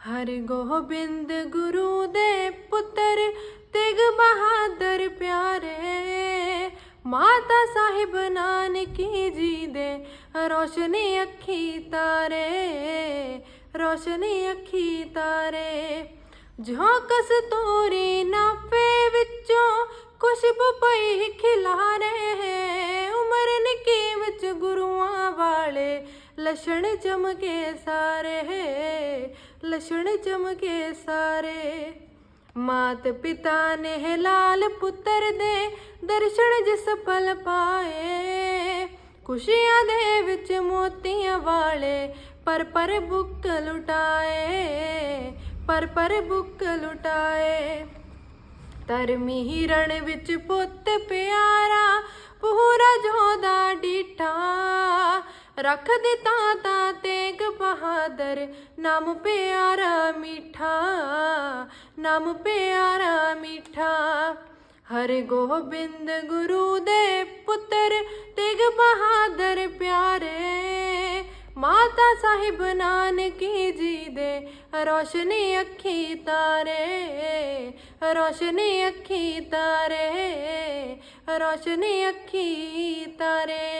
ਹਰਿ ਗੋਬਿੰਦ ਗੁਰੂ ਦੇ ਪੁੱਤਰ, ਤੇਗ ਬਹਾਦਰ ਪਿਆਰੇ। ਮਾਤਾ ਸਾਹਿਬ ਨਾਨਕੀ ਜੀ ਦੇ ਰੋਸ਼ਨੀ ਅੱਖੀ ਤਾਰੇ, ਰੋਸ਼ਨੀ ਅੱਖੀ ਤਾਰੇ। ਜੋ ਕਸਤੂਰੀ ਨਾਫੇ ਵਿੱਚੋਂ ਖੁਸ਼ਬੂ ਪਈ ਖਿਲਾਰੇ, ਉਮਰ ਨਿੱਕੀ ਵਿੱਚ ਗੁਰੂਆਂ ਵਾਲੇ ਲਛਣ ਚਮਕੇ ਸਾਰੇ ਲਛਣ ਚਮਕੇ ਸਾਰੇ। ਮਾਤ ਪਿਤਾ ਨੇ ਲਾਲ ਪੁੱਤਰ ਦੇ ਦਰਸ਼ਨ ਜਿਸ ਪਲ ਪਾਏ। ਖੁਸ਼ੀਆਂ ਦੇ ਵਿੱਚ ਮੋਤੀਆਂ ਵਾਲੇ ਪਰ ਪਰ ਬੁੱਕ ਲੁਟਾਏ, ਪਰ ਪਰ ਬੁੱਕ ਲੁਟਾਏ। ਧਰਮੀ ਹਿਰਣ ਵਿੱਚ ਪੁੱਤ ਪਿਆਰਾ ਰੱਖ ਦਿੱਤਾ ਤਾਂ ਤੇਗ ਬਹਾਦਰ ਨਾਮ ਪਿਆਰਾ ਮਿੱਠਾ, ਨਾਮ ਪਿਆਰਾ ਮਿੱਠਾ। ਹਰਿ ਗੋਬਿੰਦ ਗੁਰੂ ਦੇ ਪੁੱਤਰ ਤੇਗ ਬਹਾਦਰ ਪਿਆਰੇ। ਮਾਤਾ ਸਾਹਿਬ ਨਾਨਕੀ ਜੀ ਦੇ ਰੋਸ਼ਨੀ ਅੱਖੀ ਤਾਰੇ, ਰੋਸ਼ਨੀ ਅੱਖੀ ਤਾਰੇ, ਰੋਸ਼ਨੀ ਅੱਖੀ ਤਾਰੇ।